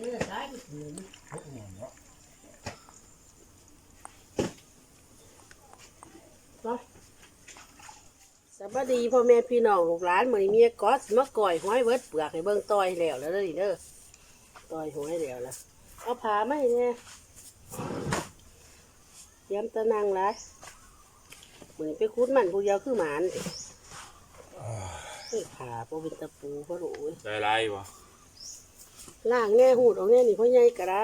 เนื้อสายมันหมุนพวกเนี่ยเนาะสวัสดีพ่อแม่พี่น้องลูกหลานมือนเมียกอสมาก่อยห้อยเวิร์ดเปลือกให้เบิ่งต่อยแล้วแล้วเด้อนี่เด้อต่อยห้อยแล้วล่ะเอาผามาให้แน่เตรียมตะนังหลายมื้อนไปคุดมันผู้เดียวคือหมานเด้ยผาบ่เป็นตะปูพ่อโหยได้ไรบ่ ล่างแน่หูดเอาแน่นี่พ่อใหญ่ก็ได้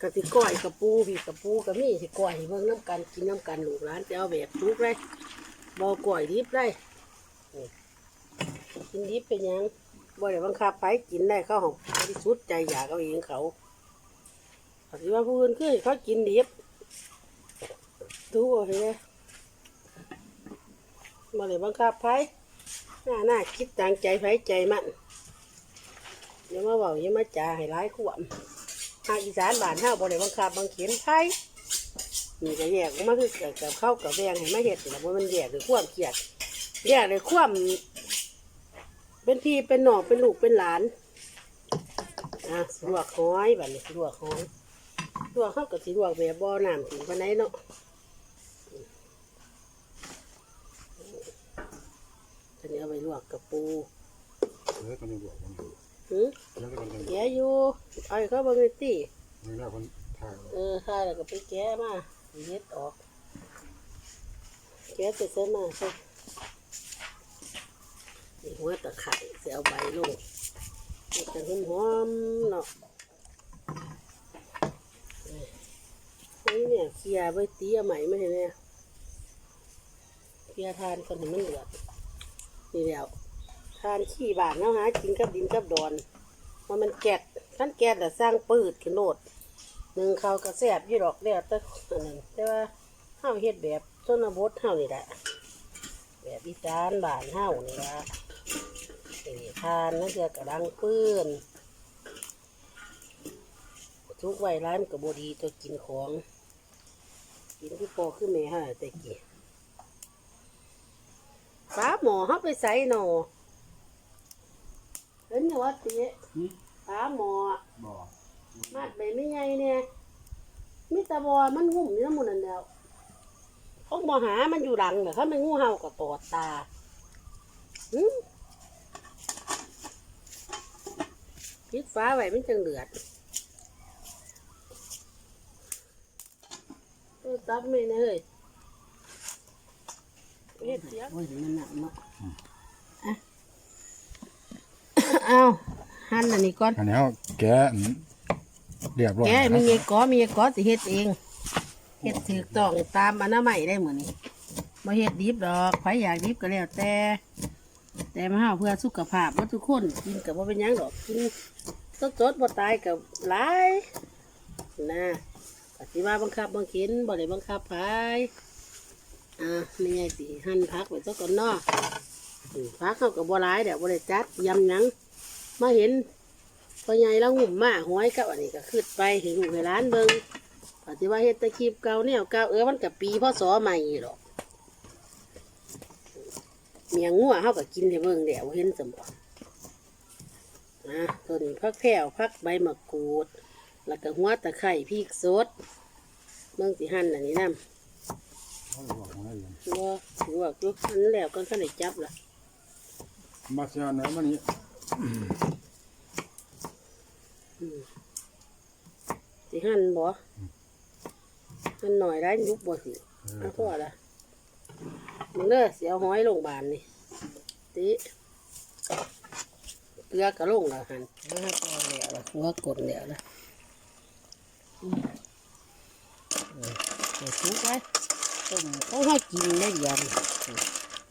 กะสิก้อยกับปูพี่กับปูกับมีสิก้อยเบิ่งน้ำกันกินน้ำกันลูกหลานจะเอาแบบทุกเลยบ่ก้อยดิบเลยกินดิบเป็นยังบ่ได้บังคับไปกินได้เข้าของบริสุทธิ์ใจอยากเอาเองเขาเขาสิว่าผู้อื่นคือเขากินดิบดูเอาเลยบ่ได้บังคับไปหน้าหน้าคิดต่างใจไผใจมัน อย่ามาเบาอย่ามาจ่าให้ร้ายขวมทางอีสานบ้านเฮาบ่ได้บังคับบังเขียนไทยนี่ก็แยกออกมาคือเกิดกับเข้ากับแบงให้มาเฮ็ดนี่ล่ะบ่มันแยกด้วยความเครียดแยกด้วยความเป็นพี่เป็นน้องเป็นลูกเป็นหลานอะลวกหอยแบัดนี้ลวกหอยลวกเฮาก็สิลวกแบบบ่น้ำถึงปานใดเนาะอันนี้เอาไปลวกกับปูเลิกกันยังบอกมัน หือเลิกกันยังแกะอยู่เอาให้เขาเบิ่งหน่อยติไม่ได้คนถ่ายเออค่าแล้วก็ไปแกะมาเย็ดออกแกะเสร็จแล้วมาใช่นี่หัวตะไคร้เสียเอาใบลงมันจะหอมหอมๆเนาะนี่เนี่ยเคลียร์ไว้เตี้ยใหม่ไม่เห็นเนี่ยเคลียร์ทานคนให้มันเหลือดนี่แล้ว ทานขี้บานเนาะหากินกับดินกับดอนว่ามันแกดขั้นแกดแต่สร้างปืดขึ้นโลดหนึ่งเขาวก็แซ่บยู่ดอกแล้วแต่อันนั้นแต่ว่าเฮาเฮ็ดแบบชนบทเฮานี่แหละแบบอีสานบ้านเฮานี่ละนี่ทานนั่นเกือกระดังปื้นทุกไวร้านกับบดีตัวกินของ กินที่พอขึ้นแม่ฮะแต่กี้ป้าหมอเฮาไปใส่หนอ เห็นอยู่ว่าติป้าหมอบอกมาดใบไม่ใหญ่เนี่ยมิตรบอมันหุ่มนี่น้ำมันนั่นแล้วเขาบอหามันอยู่หลังเนี่ยเขาไม่งูเห่ากับตอดตาหึพิดฟ้าไว้มันจังเดือดเออตับไม่นะเฮ้ยเฮ็ดเสียโอ้ยมันหนักเนาะอะ เอาหั่นอันนี้ก่อน อันนี้เขาแกะเรียบร้อยแกมีเงกอมีเงกอสิเฮ็ดเองเฮ็ดถูกต้องตามอนามัยได้เหมือนนี้บ่เฮ็ดดิบดอกใครอยากดิบก็แล้วแต่ แต่มาเฮาเพื่อสุขภาพบ่ทุกคนกินก็บ่เป็นหยังดอกกินสดๆบ่ตายก็หลายนะก็สิว่าบังคับบังเข็นบ่ได้บังคับไผอ่านี่ไงสิหั่นผักไว้ซะก่อนเนาะอืมผักเฮาก็บ่หลายเดี๋ยวบ่ได้จัดยำหยัง มาเห็นพ่อใหญ่แล้วหุ่มมาห้อยกับอันนี้ก็ขึ้นไปให้ลูกให้ร้านเบิงปฏิว่าเฮ็ดตะคีบเก่าเนี่ยเก่าเออมันกับปีพ่อสอใหม่หรอกเมียงงัวเฮาก็กินให้เบิ่งแดวเห็นสมบัตินะต้นพักแผ่วพักใบมะกรูด แล้วก็หัวตะไคร้พริกสดเบิ่งสิหั่นอันนี้นำเขาบอกมาให้ยังบ่ถือว่าอยู่หั่นแล้วก็คันได้จับละมาเสียไหนมานี่ สิหั่นบ่หั่นหน่อยได้ยุบบ่สิเอเอาพ่อละมึงเด้อเสียห้อยลงพยาบานนี่ติเกลือกระลงละหันมาให้พอแล้วละหัวกดแล้วละเออเดี๋ยวทุกไว้ต้มต้องให้กินได้เดือน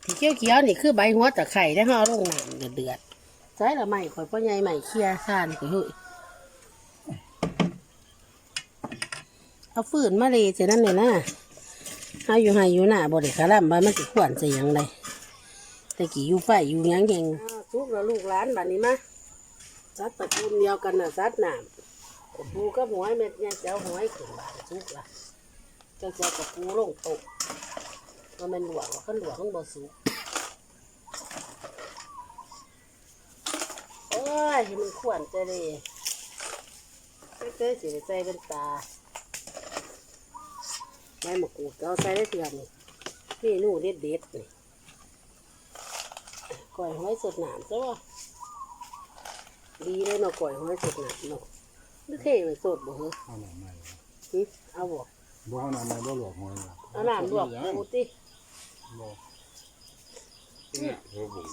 ที่เขียวเขียวๆนี่คือใบหัวตะไคร้ได้ห่อลงน้ำเดือด ใส่ละไม่ข่อยพ่อใหญ่ใหม่เคลียร์ซ่านข่อยเฮ้ยเอาฟืนมาเลยเจนั่นเลยนะเฮาอยู่ไฮอยู่หน้าบ่ได้คาร่ำบ่มันสิขวนสิหยังไดแต่กี่อยู่ไฟอยู่ยังเก่งทุกแล้วลูกหลานบัดนี้มาสัตว์ตะกูลเดียวกันน่ะสัตว์น้ำกับปูกับหอยเม็ดเนี่ยเจ้าหอยขึ้นบานทุกละเจ้าเจ้ากับปูลงตกมันเป็นหลวงว่าขันหลวงมันบ่สุกโอ้ ยให้มันขวนจะเลยไม่เคยสิได้ใส่เป็นตาใบมะกรูดก็เอาใส่ได้เถื่อนนี่นี่นู่เด็ดเด็ดๆนี่ก่อยห้อยสดหนามซะวะดีเลยเนาะก่อยห้อยสดหนามเนาะนี่เท่ไปสดบ่เหรอเอาหน่อไม้หึเอาบ่บ่เอาหน่อไม้บ่หลวกหอยว่ะเอาน้ำลวกปูติบ่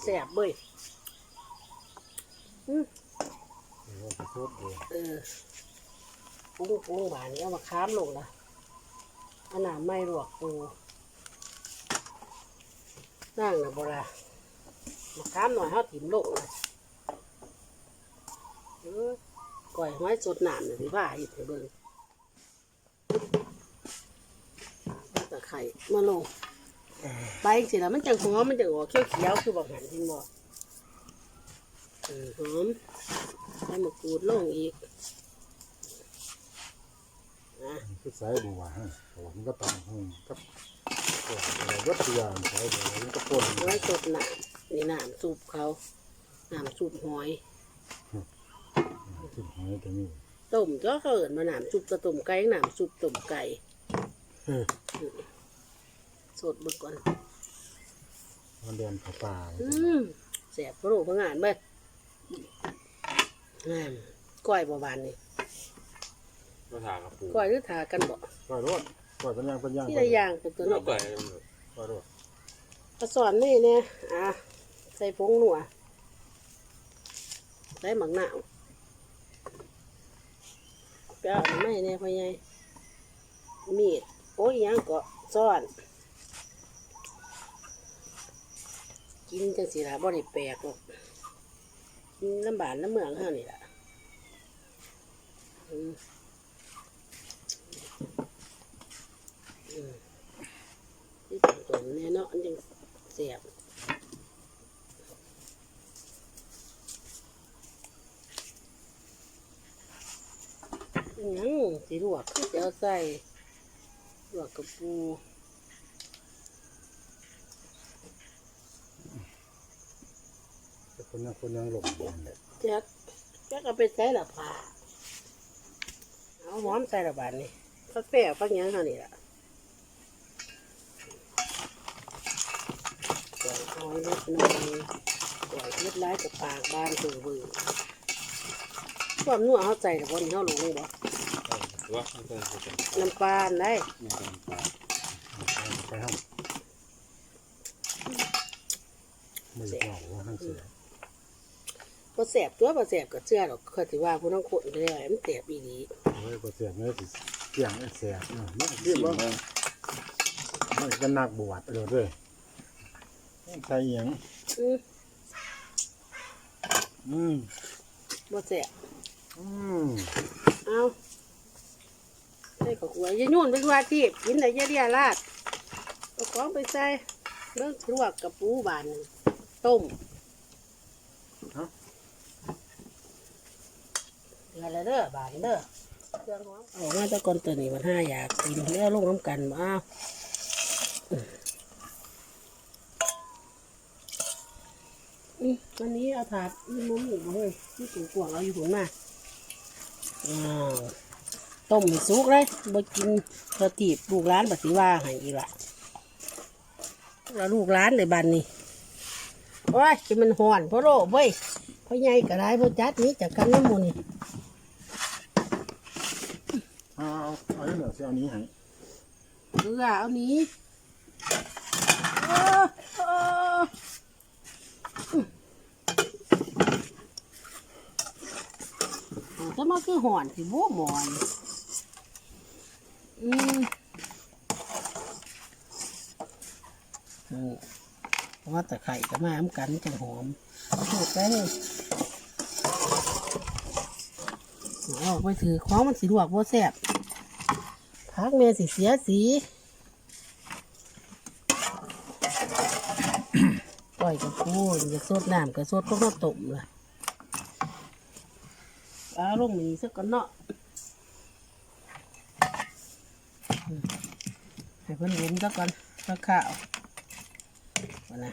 แสบเบ้ยอื มเดี๋ยวจะสดเลยเออปรุงปรุงบานนี้เอามาค้ามลงละอาน้ำไม่หลวกปูนั่งนะโบ่ละมาค้ามหน่อยเฮาถิ่มลงนะเออก่อยห้อยสดหน้ำเลยพี่ว่าเห็ดให้เบิ่งเอาตะไคร่มาลงไปสิแล้วมันจังหอมมันจังออกเขียวๆคือบอกหันเห็นบ่เออ หอมให้มะกรูดลงอีกนะคือใส่บัวฮะผมก็ตำหงกับตัวอะไรวัตถุยางใส่บัวมันก็ป่นไว้สดน้ำนี่น้ำซุปเขาน้ำซุปหอยสุดหอยก็มีต้มก็เขาเอินมาน้ำซุปกระต้มไก่น้ำซุปต้มไก่เฮ้ยสดเบิกก่อนมันเดินเข้าป่าอืมแสบพระโลกพระงานเบิ ดงามก้อยบหวานนี่มาถามกับปูก้อยหรือทากันบ่ปล่อยรถปล่อยเป็นย่างเป็นย่างที่ละอย่างเป็นตัวเราเนาะเปิดปล่อยรถกระสอนนี่เนี่ยอะใส่ผงหนัวใส่หมักหนาวไปเอาอันไม่เนี่ยพ่อใหญ่มีดโอ้ยยังก็ซ่อน กินจังสิล่ะบ่ได้แปลกหรอกกิ นลำบากน้ำเมืองเฮานี่ล่ะอืมอืมที่ตัวตนแน่เนาะอันจังเสียบยังสิลวกคือจะเอาใส่ลวกกับปู คนยังคนยังหลบแจ็คแจ็คเอาไปใส่ละผ้าเอาหอมใส่ละบาทนี่ฟักแป้วฟักหยังเท่านี้ล่ะปล่อยเอาให้เล็กน้อยปล่อยเล็ดร้ายกับปากบานถึงเบือความนัวเขาใส่แต่บนเขาลงเลยบ่ว่าเขาจะเขาจะน้ำปลาได้ไม่ต้องปลาไปห้องไม่บอกว่าท่านเสีย พอแสบตัวพอแสบก็เชื่อหรอกเขาถือว่าผู้น้องคนได้มันแสบอีนี้เฮ้ยก็เสียเนื้อสิเสียงเสียเนาะมันคือว่ามันก็นักบวชเออด้วยใส่หยังอืมอืมบ่แสบอืมเอาได้ขอกลัวอยายุ่นไปทัวที่กินแต่ยาเดียราดเอาของไปใส่เรื่องลวกกับปูบานหนึ่งต้มเดื อดแล้วเด้อบานเด้อเครื่องหอมเอามาแตะกอนตัวนี้มันห้าอยากกินแล้วลงน้ำกันมาอืมวันนี้เอาถาดมุ้งอยู่บ่เฮ้ยที่สูงกวางเอาอยู่ถุงมาอ้าวต้มให้สุกเลยบ่กินกระตีบลูกร้านบัสิว่าให้อีละแล้วลูกร้านเลยบันนี้โอ้ยจะมันห่อนเพราะโรเว้ยพ่อใหญ่ก็ได้พ่อจัดนี้จากกันน้ำมูนี่ เอาเอาเอาเนื้อเสียอันนี้ให้เออเอานี้เออเออเอาแต่มาคือห่อนสิบ่หมอน อืมอืมเพราะว่าตะไคร่ก็มาทำกันจังหอมถูกไปเลยเอาออกไปถือของมันสิลวกบ่แซ่บ พักเมสิเสียสีปล่อยกับพูนอยากสดน้ำก็สดก็มาต้มล่ะเอาลงมีสักก่อนเนาะอืมให้เพิ่นเห็นสักก่อนสักข้าวว่านะ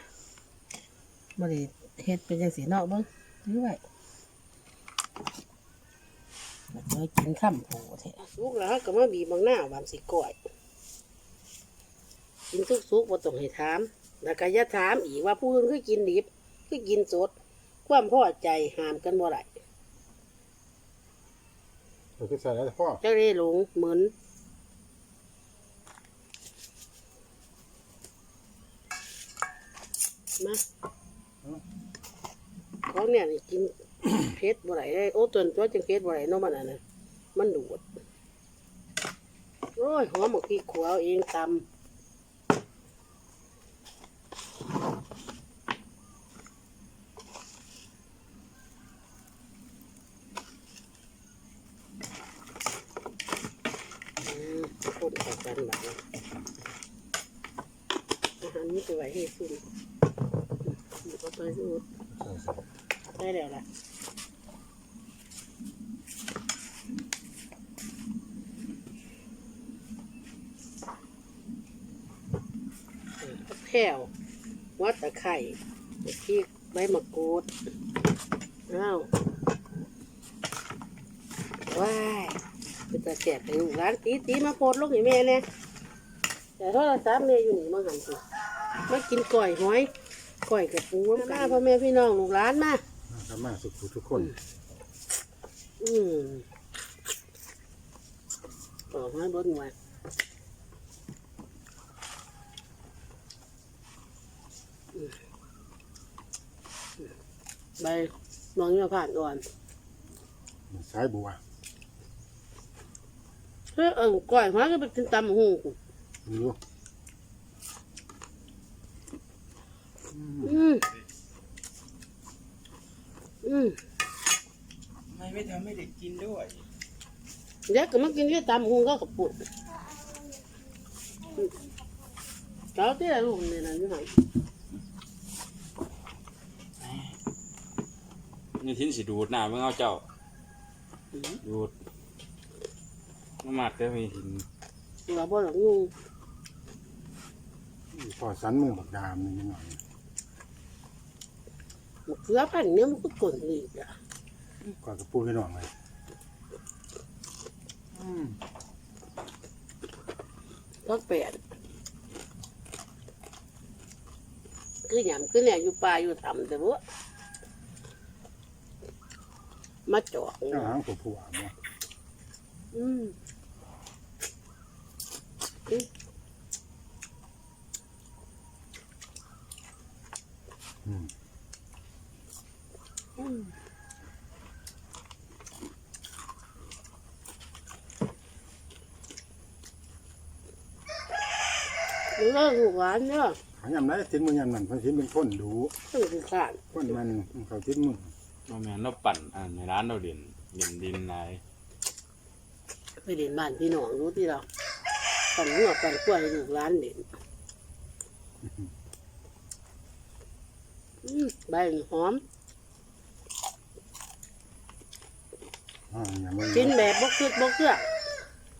บ่ได้เฮ็ดเป็นจังสีเนาะเบิ่งถือไว้ เคยกินข้ามโพแท้สุกแล้วก็มาบีบบางหน้าบางสิก่อยกินทุกสุกบ่ต้องให้ถาม แล้วก็อย่าถามอีกว่าผู้อื่นคือกินดิบคือกินสด ความพอใจห้ามกันบ่ได้เราคือใส่แล้วแต่พ่อจะได้หลงเหมือนมาของเนี่ยนี่กิน เพชรบ่ไหลได้โอ้ตัวตัวจังเพชรบ่ไหลเนาะมันอะนะมันดูดโอ้ยหอมหมกพริกขัวาเองตำคนเข้ากันแบบอาหารนี้ไปไหวให้ซุ่มอืมเอาไปดูด ได้แล้วล่ะเออผักแพรววัดตะไคร่พริกใบมะกรูดอ้าวว้ายเป็นตาแสบไปลูกร้านตีตีมาโพดลงให้แม่เนี่ยแต่โทรศัพท์แม่อยู่นี่มาหันสิมากินก่อยหอยก่อยกับปูน้ำกันพ่อแม่พี่น้องลูกร้านมา ทำมาสุขทุกคน อืมต่อมาบนมาอืมใบน้องเนี่ยผ่านอ่อนสายบัวเฮ้ยเออก่อยมาก็ไปกินตำหูดูอืมอืม ทำไมไม่ทำให้เด็กกินด้วย เด็กก็มากินแค่ตำหูก็กระปุกเจ้าเตี้ยลูกเนี่ยนะอยู่ไหนนี่ทิ้นสิดูดหน้าเมื่อเอาเจ้าอืมดูดมามัดก็มีหินเราบ่หลังยุงพอสันมือบักดามนี่หน่อยมะเขือพันธุ์เนี่ยมันก็กลนอีกอะก่อนกับปูพี่น้องเลยอืม พักแปดคือหยำคือเนี่ยอยู่ป่าอยู่ถ้ำแต่ว่ามาเจาะเจ้าหางผัวผัวเนาะอืมอืม อืมมันก็ลูกหวานเนาะขันยำไรทิ้งมือยำนั่นเพันทิ้งเป็นคนดูต้องคือขาดคนมันเขาทิ้งมือเราแม่นเราปั่นอ่าในร้านเราเด่นเด่นดินนายไปเด่นบ้านพี่น้องรู้ที่เราปั่นหัวปั่นกล้วยให้ลูกร้านเด่นอืมใบหอม อ่าอย่ามึงกินแบบบกคืดบกเครื่อง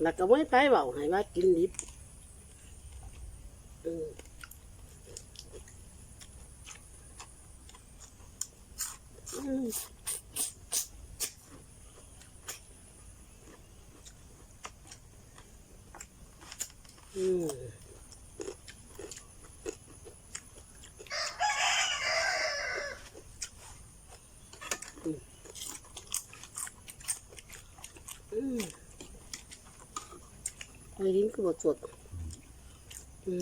แล้วก็ไม่ไปเบาให้ว่ากินดิบ อืมอืมอืมอืมไอ้ลิ้นคือบดสดอื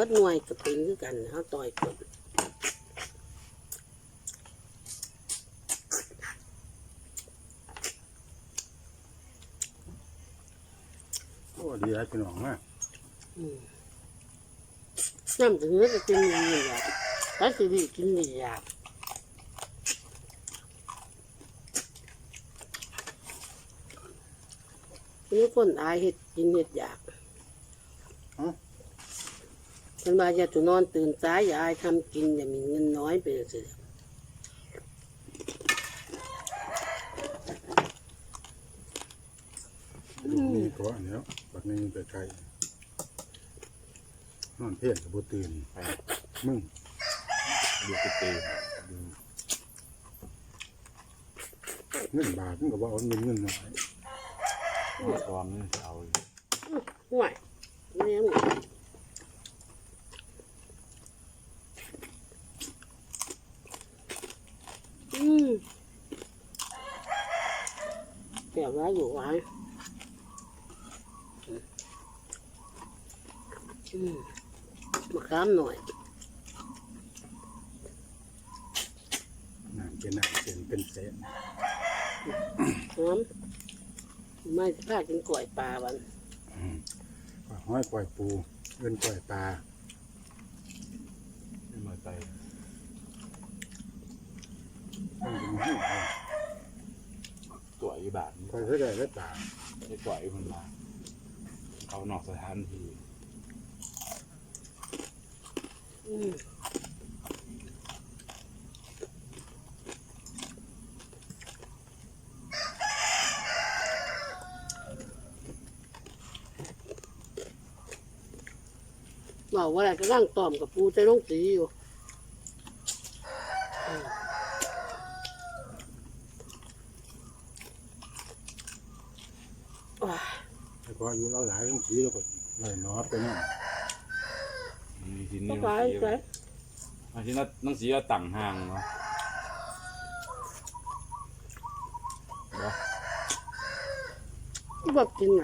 มพัดเบิดหน่วยกับเป็นคือกันเขาต่อยกดโอ้ดีแล้วพี่น้องนะอืมน้ำถึงจะกินอย่างนี้แหละถ้าสิริกินนี่อยากนี่คนอายเห็ดกินเห็ดอยาก ฉันมาจะตุนอนตื่นสายอย่าอายทำกินอย่ามีเงินน้อยไปเลยนี่ก็อันเนี้ยบักนี้ไปไกลนอนเพี้ยนกับบุตื่นไปมึงดูกตีเงินบาทมึงก็บอกว่าเงินเงินน้อยกองนี่เอาห่วยนี่มึงอืมแก่ว่าอยู่ไว้อืมมาค้ามหน่อยน้ำเป็นน้ำเป็นเป็นเศษหอมไม่พลาดกินกล้วยปลาบันปลาห้อยปล่อยปูเงินปล่อยปลาไม่มาใจต้องกินให้เอาตัวอีบาทนี่ปล่อยเท่าไหร่ได้ปลาไอ้ตัวอีมันมาเขานอกสถานที่ อืม บอกว่าอะไรก็ร่างตอมกับปูใจลงสีอยู่อืมว้าแต่พออายุเราหลายต้องสีแล้วก็เลยนอไปนั่นมี ที่ก็นี่ไปไปอันที่นั่นนั่งสีก็ต่างห่างเนาะเดี๋ยวก็บอกกินไง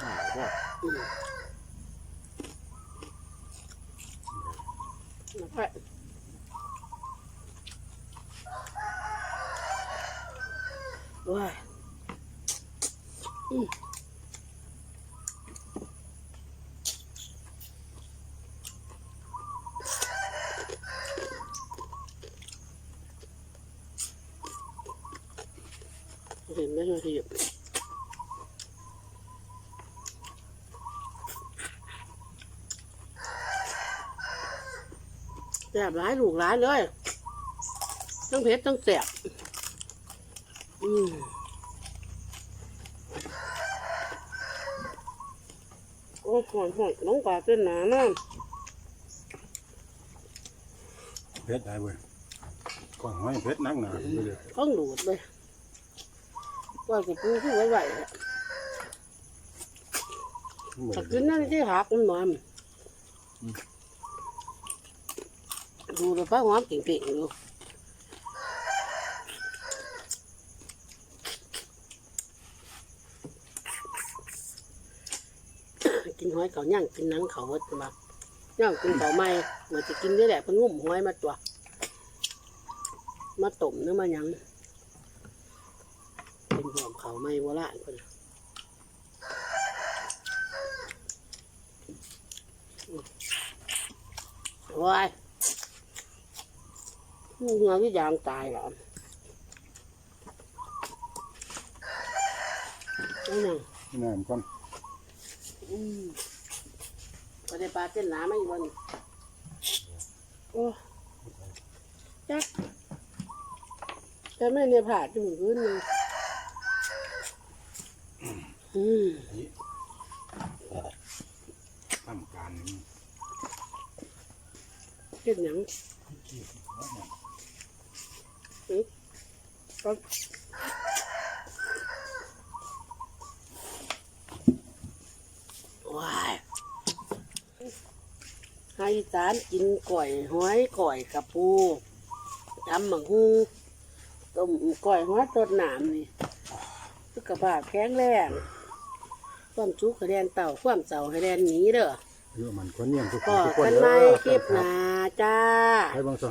หาก็อืมแล้วก็ว้ายอืม เห็นไหมเรา ทีแสบร้ายลูกร้ายเลยต้องเผ็ดต้องแสบอืมโอ้หอนหอนน้องปลาเป็นหนาน้เพชรได้เว้ยก้อนห้อยเพชรนักหนาไปเลยำข้องหลูดเลย ว่าจะปูที่ไว้ไหวๆอะถ้ากินนั่นที่หักมันหน่อยดูเลยป้าหอมเก่งๆอยู่กินหอยเขาย่างกินหนังเขาเวดมาย่างกินเขาไม่เหมือนจะกินนี่แหละเพิ่นงุ่มหอยมาตัว มาต้มหรือมาหยัง เอมเขาไม่โบราณคนน่ะว้ายงูเงาที่ยางตายเหรอนั่นน่ะน้ำก่อนอืมก็ได้ปลาเส้นหนาไม่อยู่วันโอ้จักแต่ไม่เนี่ยผ่าจุ่มพื้นเลย อืมทำการนี้เฮ็ดหยังอืมก็ว้ายให้สานกินก่อยห้อยก่อยกับปูทำหมังฮูต้มก่อยห้อยต้นหนามนี่สุขภาพแข็งแรง ความจุกให้แดนเต่าความเสาให้แดนหนีเด้อ เยอะมันคนเยี่ยมทุกคก็นทุกคนกันเด้ไม่อคลิปหน้าจ้า ให้บางส